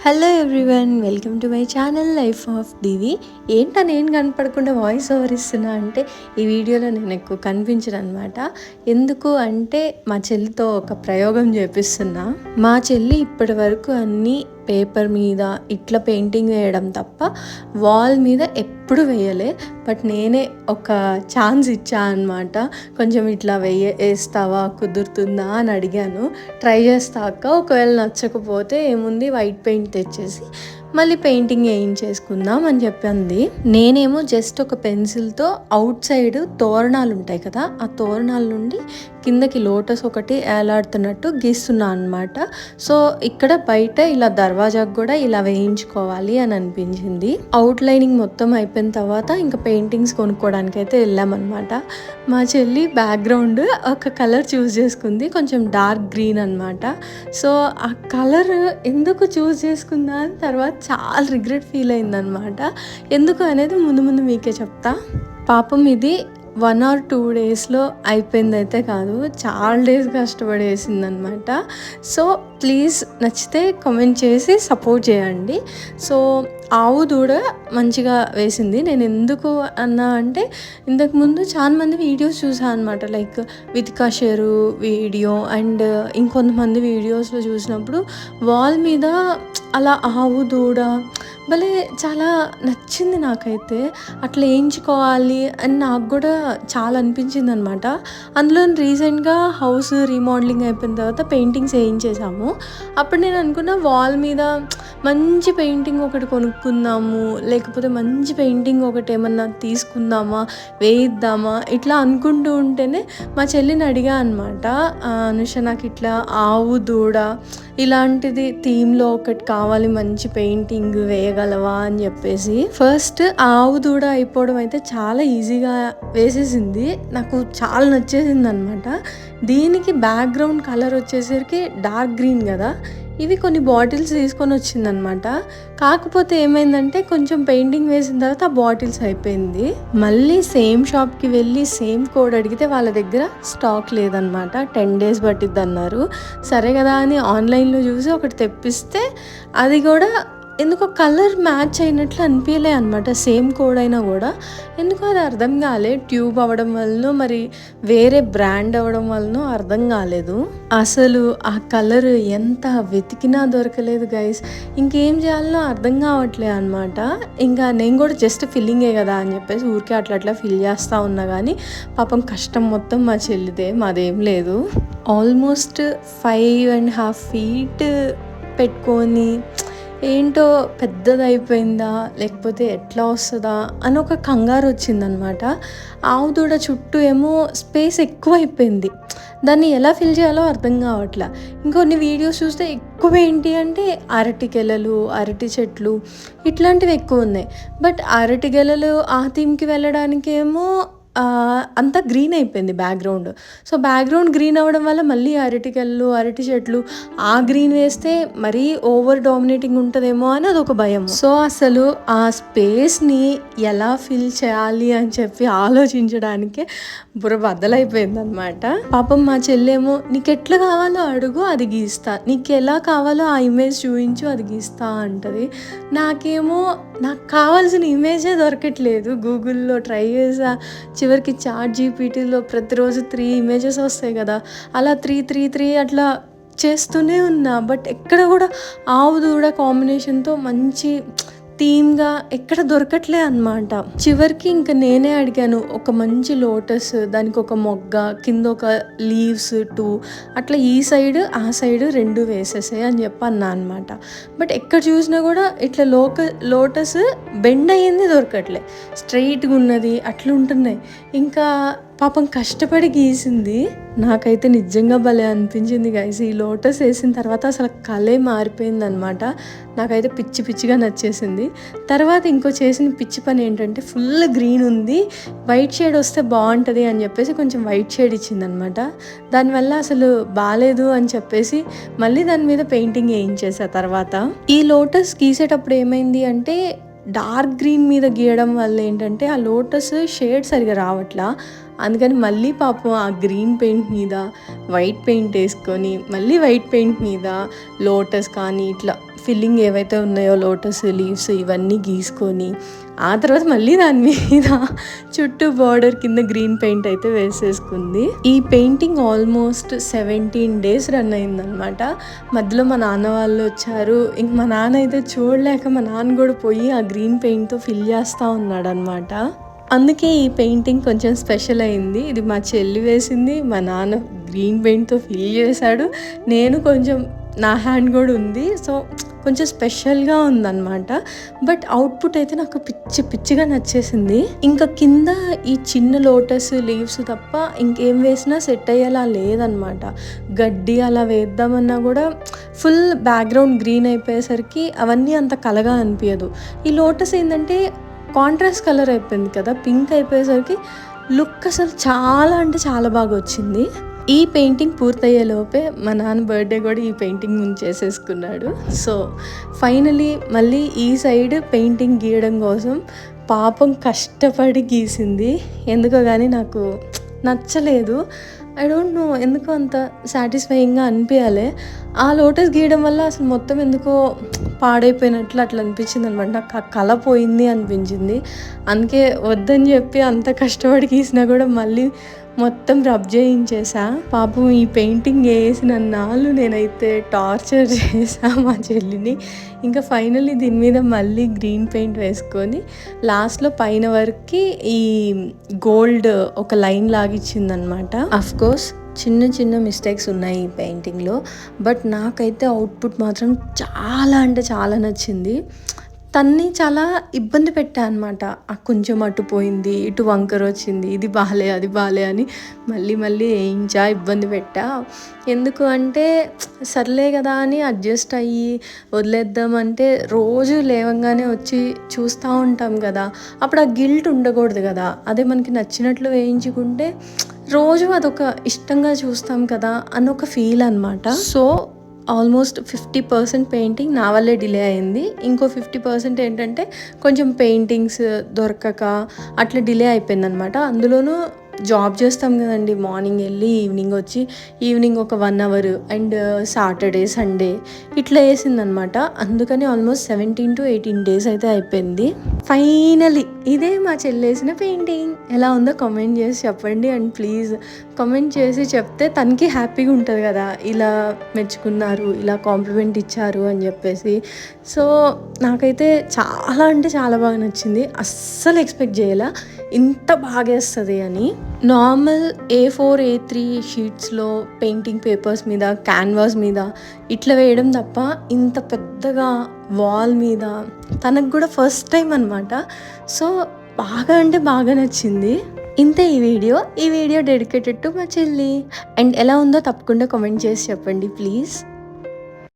Hello everyone welcome to my channel life of Divi ఏంటో నేను కనపడకుండా వాయిస్ ఓవర్ ఇస్తున్నా అంటే ఈ వీడియోలో నేను ఎక్కువ కనిపించను అనమాట ఎందుకు అంటే మా చెల్లితో ఒక ప్రయోగం చేపిస్తున్నా. మా చెల్లి ఇప్పటి వరకు అన్నీ పేపర్ మీద ఇట్లా పెయింటింగ్ వేయడం తప్ప వాల్ మీద ఎప్పుడు వేయలే. బట్ నేనే ఒక ఛాన్స్ ఇచ్చా అనమాట కొంచెం ఇట్లా వేయ వేస్తావా కుదురుతుందా అని అడిగాను. ట్రై చేస్తాక ఒకవేళ నచ్చకపోతే ఏముంది? వైట్ పెయింట్ తెచ్చేసి మళ్ళీ పెయింటింగ్ వేయించేసుకుందాం అని చెప్పింది. నేనేమో జస్ట్ ఒక పెన్సిల్తో అవుట్ సైడ్ తోరణాలు ఉంటాయి కదా ఆ తోరణాల నుండి కిందకి లోటస్ ఒకటి ఏలాడుతున్నట్టు గీస్తున్నా అనమాట సో ఇక్కడ బయట ఇలా దర్వాజాకు కూడా ఇలా వేయించుకోవాలి అని అనిపించింది. అవుట్ లైనింగ్ మొత్తం అయిపోయిన తర్వాత ఇంకా పెయింటింగ్స్ కొనుక్కోవడానికి అయితే వెళ్ళామన్నమాట. మా చెల్లి బ్యాక్గ్రౌండ్ ఒక కలర్ చూస్ చేసుకుంది కొంచెం డార్క్ గ్రీన్ అనమాట సో ఆ కలర్ ఎందుకు చూస్ చేసుకుందా అని తర్వాత చాలా రిగ్రెట్ ఫీల్ అయిందనమాట ఎందుకు అనేది ముందు ముందు మీకే చెప్తా. పాపం ఇది వన్ ఆర్ టూ డేస్లో అయిపోయింది అయితే కాదు చాలా డేస్ కష్టపడి వేసిందనమాట సో ప్లీజ్ నచ్చితే కామెంట్ చేసి సపోర్ట్ చేయండి. సో ఆవు దూడ మంచిగా వేసింది. నేను ఎందుకు అన్నా అంటే ఇంతకుముందు చాలా మంది వీడియోస్ చూసాను అనమాట like Vithika Sheru video and ఇంకొంతమంది వీడియోస్లో చూసినప్పుడు వాల్ మీద అలా ఆవు దూడ భలే చాలా నచ్చింది నాకైతే. అట్లా వేయించుకోవాలి అని నాకు కూడా చాలా అనిపించింది అనమాట అందులో రీసెంట్గా హౌస్ రీమోడలింగ్ అయిపోయిన తర్వాత పెయింటింగ్స్ వేయించేసాము. అప్పుడు నేను అనుకున్న వాల్ మీద మంచి పెయింటింగ్ ఒకటి కొనుక్కుందాము లేకపోతే మంచి పెయింటింగ్ ఒకటి ఏమన్నా తీసుకుందామా వేయిద్దామా ఇట్లా అనుకుంటూ ఉంటేనే మా చెల్లిని అడిగా అనమాట అనుష నాకు ఇట్లా ఆవు దూడ ఇలాంటిది థీమ్లో ఒకటి కావాలి మంచి పెయింటింగ్ వేయగలవా? అని చెప్పేసి ఫస్ట్ ఆవు దూడ అయిపోవడం అయితే చాలా ఈజీగా వేసేసింది. నాకు చాలా నచ్చేసింది అనమాట దీనికి బ్యాక్గ్రౌండ్ కలర్ వచ్చేసరికి డార్క్ గ్రీన్ కదా. ఇవి కొన్ని బాటిల్స్ తీసుకొని వచ్చిందనమాట. కాకపోతే ఏమైందంటే కొంచెం పెయింటింగ్ వేసిన తర్వాత ఆ బాటిల్స్ అయిపోయింది. మళ్ళీ సేమ్ షాప్కి వెళ్ళి సేమ్ కోడ్ అడిగితే వాళ్ళ దగ్గర స్టాక్ లేదనమాట. టెన్ డేస్ పట్టిద్ది అన్నారు సరే కదా అని ఆన్లైన్లో చూసి ఒకటి తెప్పిస్తే అది కూడా ఎందుకో కలర్ మ్యాచ్ అయినట్లు అనిపించలే అనమాట సేమ్ కోడ్ అయినా కూడా. ఎందుకో అది అర్థం కాలే. ట్యూబ్ అవ్వడం వలన మరి వేరే బ్రాండ్ అవ్వడం వలన అర్థం కాలేదు. అసలు ఆ కలర్ ఎంత వెతికినా దొరకలేదు గైస్. ఇంకేం చేయాలనో అర్థం కావట్లే అనమాట ఇంకా నేను కూడా జస్ట్ ఫిల్లింగే కదా అని చెప్పేసి ఊరికే అట్లా అట్లా ఫిల్ చేస్తూ ఉన్నా కానీ పాపం కష్టం మొత్తం మా చెల్లిదే. మాదేం లేదు. Almost five and half feet పెట్టుకొని ఏంటో పెద్దదైపోయిందా లేకపోతే ఎట్లా వస్తుందా అని ఒక కంగారు వచ్చిందనమాట ఆవు దూడ చుట్టూ ఏమో స్పేస్ ఎక్కువ అయిపోయింది దాన్ని ఎలా ఫిల్ చేయాలో అర్థం కావట్లా. ఇంకొన్ని వీడియోస్ చూస్తే ఎక్కువ ఏంటి అంటే అరటి గెలలు అరటి చెట్లు ఇట్లాంటివి ఎక్కువ ఉన్నాయి బట్ అరటి గెలలు ఆ థీమ్కి వెళ్ళడానికేమో అంతా గ్రీన్ అయిపోయింది బ్యాక్గ్రౌండ్. సో బ్యాక్గ్రౌండ్ గ్రీన్ అవ్వడం వల్ల మళ్ళీ అరటికల్లు అరటి చెట్లు ఆ గ్రీన్ వేస్తే మరీ ఓవర్ డామినేటింగ్ ఉంటుందేమో అని అదొక భయం. సో అసలు ఆ స్పేస్ని ఎలా ఫిల్ చేయాలి అని చెప్పి ఆలోచించడానికే బుర్ర బద్దలైపోయింది అనమాట పాపం మా చెల్లేమో నీకు ఎట్లా కావాలో అడుగు అది గీస్తా. నీకు ఎలా కావాలో ఆ ఇమేజ్ చూపించు అది గీస్తా అంటది. నాకేమో నాకు కావాల్సిన ఇమేజే దొరకట్లేదు. గూగుల్లో ట్రై చేసా చివరికి చాట్ జీపీటీలో ప్రతిరోజు త్రీ ఇమేజెస్ వస్తాయి కదా. అలా త్రీ త్రీ త్రీ అట్లా చేస్తూనే ఉన్నా. బట్ ఎక్కడ కూడా ఆవు దూడ కాంబినేషన్తో మంచి థీమ్గా ఎక్కడ దొరకట్లే అనమాట చివరికి ఇంకా నేనే అడిగాను ఒక మంచి లోటస్ దానికి ఒక మొగ్గ కింద ఒక లీవ్స్ టూ అట్లా ఈ సైడ్ ఆ సైడ్ రెండు వేసేసాయి అని చెప్పి అన్నా అనమాట బట్ ఎక్కడ చూసినా కూడా ఇట్లా లోక లోటస్ బెండ్ అయ్యింది దొరకట్లే. స్ట్రైట్గా ఉన్నది అట్లా ఉంటున్నాయి ఇంకా పాపం కష్టపడి గీసింది. నాకైతే నిజంగా భలే అనిపించింది గైస్ ఈ లోటస్ వేసిన తర్వాత అసలు కలే మారిపోయింది అనమాట నాకైతే పిచ్చి పిచ్చిగా నచ్చేసింది. తర్వాత ఇంకో చేసిన పిచ్చి పని ఏంటంటే ఫుల్ గ్రీన్ ఉంది. వైట్ షేడ్ వస్తే బాగుంటుంది అని చెప్పేసి కొంచెం వైట్ షేడ్ ఇచ్చిందనమాట దానివల్ల అసలు బాగాలేదు అని చెప్పేసి మళ్ళీ దాని మీద పెయింటింగ్ వేయించేసా తర్వాత. ఈ లోటస్ గీసేటప్పుడు ఏమైంది అంటే డార్క్ గ్రీన్ మీద గీయడం వల్ల ఏంటంటే ఆ లోటస్ షేడ్ సరిగా రావట్లా. అందుకని మళ్ళీ పాపం ఆ గ్రీన్ పెయింట్ మీద వైట్ పెయింట్ వేసుకొని మళ్ళీ వైట్ పెయింట్ మీద లోటస్ కానీ ఇట్లా ఫిల్లింగ్ ఏవైతే ఉన్నాయో లోటస్ లీవ్స్ ఇవన్నీ గీసుకొని ఆ తర్వాత మళ్ళీ దాని మీద చుట్టూ బార్డర్ కింద గ్రీన్ పెయింట్ అయితే వేసేసుకుంది. ఈ painting almost seventeen days run అయిందనమాట మధ్యలో మా నాన్న వాళ్ళు వచ్చారు. ఇంక మా నాన్న అయితే చూడలేక మా నాన్న కూడా పోయి ఆ గ్రీన్ పెయింట్తో ఫిల్ చేస్తూ ఉన్నాడనమాట అందుకే ఈ పెయింటింగ్ కొంచెం స్పెషల్ అయింది. ఇది మా చెల్లి వేసింది. మా నాన్న గ్రీన్ పెయింట్తో ఫిల్ చేశాడు. నేను కొంచెం నా హ్యాండ్ కూడా ఉంది. సో కొంచెం స్పెషల్గా ఉందన్నమాట. బట్ అవుట్పుట్ అయితే నాకు పిచ్చి పిచ్చిగా నచ్చేసింది. ఇంకా కింద ఈ చిన్న లోటస్ లీవ్స్ తప్ప ఇంకేం వేసినా సెట్ అయ్యేలా లేదనమాట గడ్డి అలా వేద్దామన్నా కూడా ఫుల్ బ్యాక్గ్రౌండ్ గ్రీన్ అయిపోయేసరికి అవన్నీ అంత కలగా అనిపించదు ఈ లోటస్ ఏంటంటే కాంట్రాస్ట్ కలర్ అయిపోయింది కదా పింక్ అయిపోయేసరికి లుక్ అసలు చాలా అంటే చాలా బాగా వచ్చింది. ఈ పెయింటింగ్ పూర్తయ్యే లోపే మా నాన్న బర్త్డే కూడా ఈ పెయింటింగ్ ముందు చేసేసుకున్నాడు. సో ఫైనలీ మళ్ళీ ఈ సైడ్ పెయింటింగ్ గీయడం కోసం పాపం కష్టపడి గీసింది. ఎందుకో కానీ నాకు నచ్చలేదు. ఐ డోంట్ నో ఎందుకో అంత సాటిస్ఫైయింగ్గా అనిపించాలి. ఆ లోటస్ గీయడం వల్ల అసలు మొత్తం ఎందుకో పాడైపోయినట్లు అట్లా అనిపించింది అనమాట నాకు ఆ కళ పోయింది అనిపించింది. అందుకే వద్దని చెప్పి అంత కష్టపడి గీసినా కూడా మళ్ళీ మొత్తం రబ్ చేయించేసా. పాపం ఈ పెయింటింగ్ వేసిన నాళ్ళు నేనైతే టార్చర్ చేసా మా చెల్లిని. ఇంకా ఫైనల్లీ దీని మీద మళ్ళీ గ్రీన్ పెయింట్ వేసుకొని లాస్ట్లో పైన వరకు ఈ గోల్డ్ ఒక లైన్ లాగిచ్చిందనమాట అఫ్ కోర్స్ చిన్న చిన్న మిస్టేక్స్ ఉన్నాయి ఈ పెయింటింగ్లో. బట్ నాకైతే అవుట్పుట్ మాత్రం చాలా అంటే చాలా నచ్చింది. తన్ని చాలా ఇబ్బంది పెట్టా అనమాట ఆ కొంచెం అటు పోయింది ఇటు వంకర వచ్చింది ఇది బాలే అది బాలే అని మళ్ళీ మళ్ళీ వేయించా ఇబ్బంది పెట్టా. ఎందుకు అంటే సర్లే కదా అని అడ్జస్ట్ అయ్యి వదిలేద్దాం అంటే రోజు లేవంగానే వచ్చి చూస్తూ ఉంటాం కదా. అప్పుడు ఆ గిల్ట్ ఉండకూడదు కదా. అదే మనకి నచ్చినట్లు వేయించుకుంటే రోజు అదొక ఇష్టంగా చూస్తాం కదా అని ఒక ఫీల్ అనమాట so almost fifty percent painting నా వల్లే డిలే అయింది. ఇంకో ఫిఫ్టీ పర్సెంట్ ఏంటంటే కొంచెం పెయింటింగ్స్ దొరకక అట్లా డిలే అయిపోయింది అనమాట అందులోనూ జాబ్ చేస్తాం కదండి. మార్నింగ్ వెళ్ళి ఈవినింగ్ వచ్చి ఈవినింగ్ ఒక one hour and Saturday Sunday ఇట్లా వేసిందనమాట అందుకని almost seventeen to eighteen days అయితే అయిపోయింది. ఫైనలీ ఇదే మా చెల్లేసిన పెయింటింగ్. ఎలా ఉందో కామెంట్ చేసి చెప్పండి. అండ్ ప్లీజ్ కామెంట్ చేసి చెప్తే తనకి హ్యాపీగా ఉంటుంది కదా ఇలా మెచ్చుకున్నారు ఇలా కాంప్లిమెంట్ ఇచ్చారు అని చెప్పేసి. సో నాకైతే చాలా అంటే చాలా బాగా నచ్చింది. అస్సలు ఎక్స్పెక్ట్ చేయలే? ఇంత బాగేస్తుంది అని. Normal A four A three షీట్స్లో painting papers మీద క్యాన్వాస్ మీద ఇట్లా వేయడం తప్ప ఇంత పెద్దగా వాల్ మీద తనకు కూడా ఫస్ట్ టైం అనమాట సో బాగా అంటే బాగా నచ్చింది. ఇంతే ఈ వీడియో. ఈ వీడియో డెడికేటెడ్ టు మా చెల్లి. అండ్ ఎలా ఉందో తప్పకుండా కామెంట్ చేసి చెప్పండి ప్లీజ్